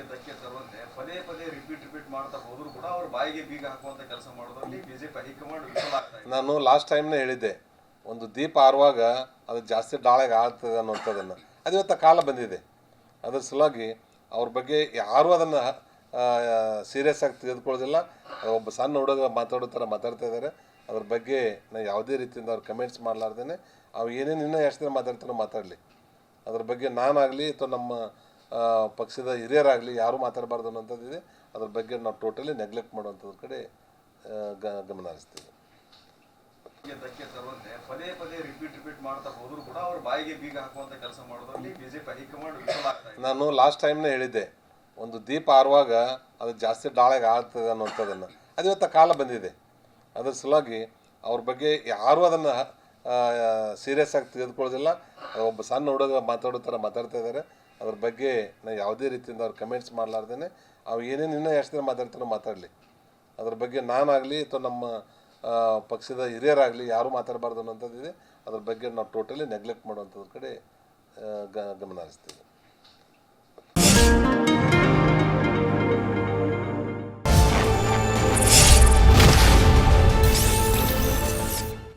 ಗೆ ಧಕ್ಕೆ ತರುವಂತೆ ಪದೇ ಪದೇ ರಿಪೀಟ್ ರಿಪೀಟ್ ಮಾಡ್ತಾ ಹೋದ್ರು ಕೂಡ ಅವ್ರ ಬಾಯಿಗೆ ಬೀಗ ಹಾಕುವಂತ ಕೆಲಸ ಮಾಡೋದ್ರಲ್ಲಿ ಬಿಜೆಪಿ ಹೈಕಮಾಂಡ್ ನಾನು ಲಾಸ್ಟ್ ಟೈಮ್ನೇ ಹೇಳಿದ್ದೆ, ಒಂದು ದೀಪ ಆರುವಾಗ ಅದು ಜಾಸ್ತಿ ಡಾಳಾಗಿ ಆಳ್ತದೆ ಅನ್ನುವಂಥದ್ದನ್ನು. ಅದು ಇವತ್ತು ಕಾಲ ಬಂದಿದೆ. ಅದ್ರ ಸಲುವಾಗಿ ಅವ್ರ ಬಗ್ಗೆ ಯಾರೂ ಅದನ್ನು ಸೀರಿಯಸ್ ಆಗಿ ತೆಗೆದುಕೊಳ್ಳೋದಿಲ್ಲ. ಒಬ್ಬ ಸಣ್ಣ ಹುಡುಗ ಮಾತಾಡೋ ಥರ ಮಾತಾಡ್ತಾ ಇದ್ದಾರೆ. ಅದ್ರ ಬಗ್ಗೆ ನಾನು ಯಾವುದೇ ರೀತಿಯಿಂದ ಅವ್ರು ಕಮೆಂಟ್ಸ್ ಮಾಡಲಾರ್ದೇ ಅವು ಏನೇನು ಇನ್ನೂ ಎಷ್ಟು ದಿನ ಮಾತಾಡ್ತಾರೋ ಮಾತಾಡಲಿ. ಅದ್ರ ಬಗ್ಗೆ ನಾನಾಗಲಿ ಅಥವಾ ನಮ್ಮ ಪಕ್ಷದ ಹಿರಿಯರಾಗಲಿ ಯಾರೂ ಮಾತಾಡಬಾರ್ದು ಅನ್ನೋಂಥದ್ದಿದೆ ಅದ್ರ ಬಗ್ಗೆ ನಾವು ಟೋಟಲಿ ನೆಗ್ಲೆಕ್ಟ್ ಮಾಡುವಂಥದ್ರ ಕಡೆ ಗಮನ ಹರಿಸ್ತೀವಿ. ಗೆ ಧಕ್ಕೆ ತರುವಂತೆ ಪದೇ ಪದೇ ರಿಪೀಟ್ ರಿಪೀಟ್ ಮಾಡ್ತಾ ಹೋದ್ರು ಕೂಡ ಅವ್ರ ಬಾಯಿಗೆ ಬೀಗ ಹಾಕುವಂತ ಕೆಲಸ ಮಾಡೋದ್ರಲ್ಲಿ ಬಿಜೆಪಿ ಹೈಕಮಾಂಡ್ ವಿಫಲ ಆಗ್ತಾ ನಾನು ಲಾಸ್ಟ್ ಟೈಮ್ನೇ ಹೇಳಿದ್ದೆ ಒಂದು ದೀಪ ಆರುವಾಗ ಅದು ಜಾಸ್ತಿ ಡಾಳೆಗೆ ಆಡ್ತದೆ ಅನ್ನೋಂಥದ್ದನ್ನು ಅದು ಇವತ್ತು ಕಾಲ ಬಂದಿದೆ. ಅದ್ರ ಸಲುವಾಗಿ ಅವ್ರ ಬಗ್ಗೆ ಯಾರೂ ಅದನ್ನು ಸೀರಿಯಸ್ ಆಗಿ ತೆಗೆದುಕೊಳ್ಳೋದಿಲ್ಲ. ಒಬ್ಬ ಸಣ್ಣ ಹುಡುಗ ಮಾತಾಡೋ ಥರ ಮಾತಾಡ್ತಾ ಇದ್ದಾರೆ. ಅದ್ರ ಬಗ್ಗೆ ನಾನು ಯಾವುದೇ ರೀತಿಯಿಂದ ಅವ್ರು ಕಮೆಂಟ್ಸ್ ಮಾಡಲಾರ್ದೇ ಅವು ಏನೇನು ಇನ್ನೂ ಎಷ್ಟು ದಿನ ಮಾತಾಡ್ತಾರೋ ಮಾತಾಡಲಿ. ಅದ್ರ ಬಗ್ಗೆ ನಾನಾಗಲಿ ಅಥವಾ ನಮ್ಮ ಪಕ್ಷದ ಹಿರಿಯರಾಗಲಿ ಯಾರೂ ಮಾತಾಡಬಾರ್ದು ಅನ್ನೋಂಥದ್ದಿದೆ. ಅದ್ರ ಬಗ್ಗೆ ನಾವು ಟೋಟಲಿ ನೆಗ್ಲೆಕ್ಟ್ ಮಾಡುವಂಥದ್ರ ಕಡೆ ಗಮನ ಹರಿಸ್ತೀವಿ.